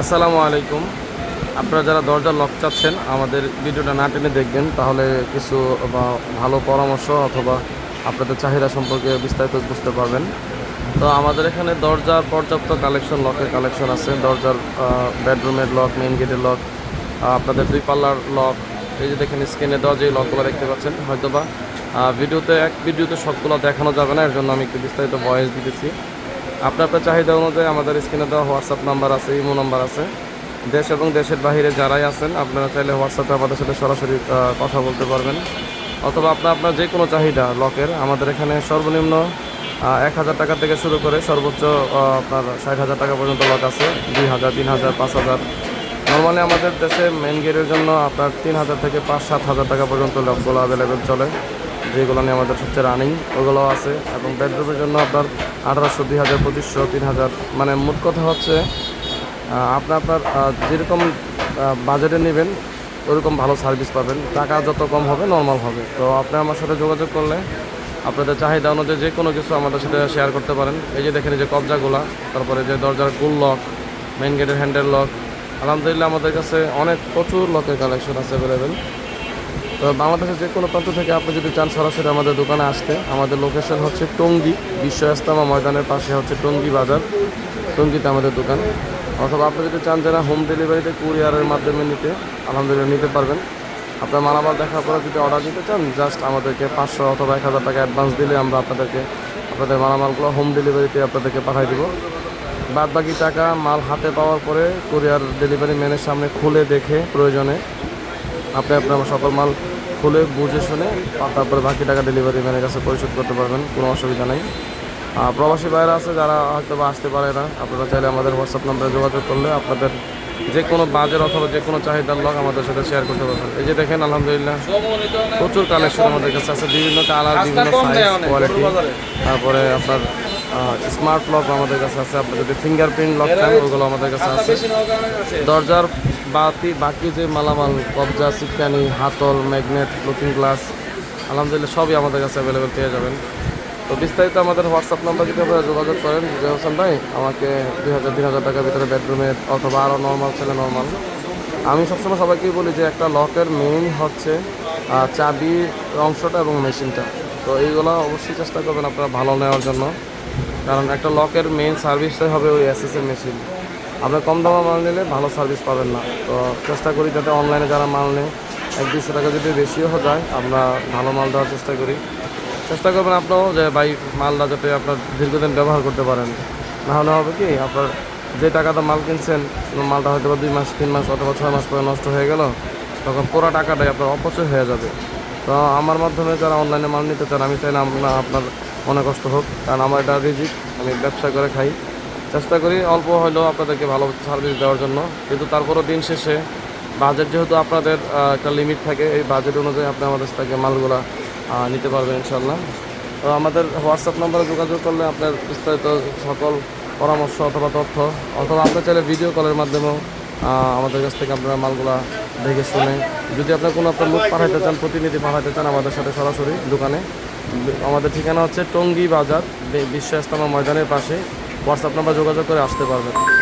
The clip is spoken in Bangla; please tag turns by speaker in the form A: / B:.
A: আসসালামু আলাইকুম। আপনারা যারা দরজা লক চাচ্ছেন, আমাদের ভিডিওটা না টেনে দেখবেন, তাহলে কিছু বা ভালো পরামর্শ অথবা আপনাদের চাহিদা সম্পর্কে বিস্তারিত বুঝতে পারবেন। তো আমাদের এখানে দরজার পর্যাপ্ত কালেকশন লকের কালেকশন আছে। দরজার বেডরুমের লক মেইন গেটের লক আপনাদের দুই পাল্লার লক এই যে দেখেন স্ক্রিনে দেওয়া যে লকগুলো দেখতে পাচ্ছেন, হয়তোবা ভিডিওতে এক, ভিডিওতে সবগুলো দেখানো যাবে না, এর জন্য আমি একটু বিস্তারিত ভয়েস দিতেছি। আপনার আপনার চাহিদা অনুযায়ী আমাদের স্ক্রিনে দেওয়া হোয়াটসঅ্যাপ নাম্বার আছে, ইমো নাম্বার আছে। দেশ এবং দেশের বাইরে যারাই আছেন, আপনারা চাইলে হোয়াটসঅ্যাপে আমাদের সাথে সরাসরি কথা বলতে পারবেন। অথবা আপনার আপনার যে কোনো চাহিদা, লকের, আমাদের এখানে সর্বনিম্ন এক হাজার টাকা থেকে শুরু করে সর্বোচ্চ আপনার ষাট হাজার টাকা পর্যন্ত লক আছে, দুই হাজার, তিন হাজার, পাঁচ হাজার। নর্মালি আমাদের দেশে মেন গেটের জন্য আপনার তিন হাজার থেকে পাঁচ, সাত হাজার টাকা পর্যন্ত লকগুলো অ্যাভেলেবেল চলে, যেগুলো নিয়ে আমাদের সবচেয়ে রানিং ওগুলো আছে। এবং বেডরুমের জন্য আপনার আঠারোশো, দুই হাজার, পঁচিশশো, তিন হাজার। মানে মোট কথা হচ্ছে আপনার আপনার যেরকম বাজেটে নেবেন, ওরকম ভালো সার্ভিস পাবেন। টাকা যত কম হবে নর্মাল হবে। তো আপনি আমার সাথে যোগাযোগ করলে আপনাদের চাহিদা অনুযায়ী যে কোনো কিছু আমাদের সাথে শেয়ার করতে পারেন। এই যে দেখেন যে কবজাগুলা, তারপরে যে দরজার গুল লক মেইন গেটের হ্যান্ডেল লক আলহামদুলিল্লাহ, আমাদের কাছে অনেক প্রচুর লকের কালেকশন আছে অ্যাভেলেবেল তো বাংলাদেশের যে কোনো প্রান্ত থেকে আপনি যদি চান সরাসরি আমাদের দোকানে আসতে, আমাদের লোকেশন হচ্ছে টঙ্গি, বিশ্ব ইস্তামা ময়দানের পাশে হচ্ছে টঙ্গি বাজার, টঙ্গিতে আমাদের দোকান। অথবা আপনি যদি চান যারা হোম ডেলিভারিতে কুরিয়ারের মাধ্যমে নিতে, আলহামদুলিল্লাহ নিতে পারবেন। আপনার মালামাল দেখার পরে যদি অর্ডার দিতে চান জাস্ট আমাদেরকে পাঁচশো অথবা এক হাজার টাকা অ্যাডভান্স দিলে আমরা আপনাদেরকে, আপনাদের মালামালগুলো হোম ডেলিভারিতে আপনাদেরকে পাঠিয়ে দেবো। বাদ বাকি টাকা মাল হাতে পাওয়ার পরে কুরিয়ার ডেলিভারি ম্যানের সামনে খুলে দেখে প্রয়োজনে আপনি আপনার সকল মাল খুলে বুঝে শুনে তারপরে বাকি টাকা ডেলিভারি ম্যানের কাছে পরিশোধ করতে পারবেন, কোনো অসুবিধা নেই। আর প্রবাসী বাইরে আছে যারা হয়তো বা আসতে পারে না, আপনারা চাইলে আমাদের হোয়াটসঅ্যাপ নাম্বারে যোগাযোগ করলে আপনাদের যে কোনো বাজের অথবা যে কোনো চাহিদার লগ আমাদের সাথে শেয়ার করতে পারবেন। এই যে দেখেন, আলহামদুলিল্লাহ প্রচুর কালেকশন আমাদের কাছে আছে, বিভিন্ন কালার বিভিন্ন সাইজ কোয়ালিটি তারপরে আপনার স্মার্ট লক আমাদের কাছে আছে। আপনার যদি ফিঙ্গারপ্রিন্ট লক চান ওগুলো আমাদের কাছে আছে। দরজার বাতি বাকি যে মালামাল কবজা সিটকানি হাতল ম্যাগনেট লুকিং গ্লাস আলহামদুলিল্লাহ সবই আমাদের কাছে অ্যাভেলেবেল পেয়ে যাবেন। তো বিস্তারিত আমাদের হোয়াটসঅ্যাপ নাম্বার যদি আপনারা যোগাযোগ করেন। যে হোসেন ভাই আমাকে দুই হাজার তিন হাজার টাকার ভিতরে বেডরুমের অথবা আরও নর্মাল ছেলে নর্মাল আমি সবসময় সবাইকেই বলি যে একটা লকের মেইন হচ্ছে চাবির অংশটা এবং মেশিনটা তো এইগুলো অবশ্যই চেষ্টা করবেন আপনারা ভালো নেওয়ার জন্য। কারণ একটা লকের মেইন সার্ভিসটাই হবে ওই এসএসএর মেশিন আপনি কম দামে মাল নিলে ভালো সার্ভিস পাবেন না। তো চেষ্টা করি যাতে অনলাইনে যারা মাল নেয়, এক দুশো টাকা যদি বেশিও যায়, আমরা ভালো মাল দেওয়ার চেষ্টা করি। চেষ্টা করবেন আপনিও যে ভাই মালটা যাতে আপনার দীর্ঘদিন ব্যবহার করতে পারেন। না হলে হবে কি, আপনার যে টাকাটা মাল কিনছেন, মালটা হয়তো বা দুই মাস, তিন মাস অথবা ছয় মাস পরে নষ্ট হয়ে গেল, তখন পুরো টাকাটাই আপনার অপচয় হয়ে যাবে। তো আমার মাধ্যমে যারা অনলাইনে মাল নিতে চান, আমি চাই না আপনার আপনার মনে কষ্ট হোক, কারণ আমার এটা রিজিক, আমি ব্যবসা করে খাই। চেষ্টা করি অল্প হলেও আপনাদেরকে ভালো সার্ভিস দেওয়ার জন্য, কিন্তু তারপরও দিন শেষে বাজেট যেহেতু আপনাদের একটা লিমিট থাকে, এই বাজেট অনুযায়ী আপনি আমাদের থেকে মালগুলা নিতে পারবেন ইনশাল্লাহ তো আমাদের হোয়াটসঅ্যাপ নাম্বারে যোগাযোগ করলে আপনার বিস্তারিত সকল পরামর্শ অথবা তথ্য, অথবা আপনি চাইলে ভিডিও কলের মাধ্যমেও আমাদের কাছ থেকে আপনারা মালগুলা দেখে শুনে, যদি আপনার কোনো আপনার লোক পাঠাইতে চান, প্রতিনিধি পাঠাইতে চান আমাদের সাথে সরাসরি দোকানে আমাদের ঠিকানা হচ্ছে টঙ্গী বাজার বিশ্ব ময়দানের পাশে। হোয়াটসঅ্যাপ নাম্বার যোগাযোগ করে আসতে পারবেন।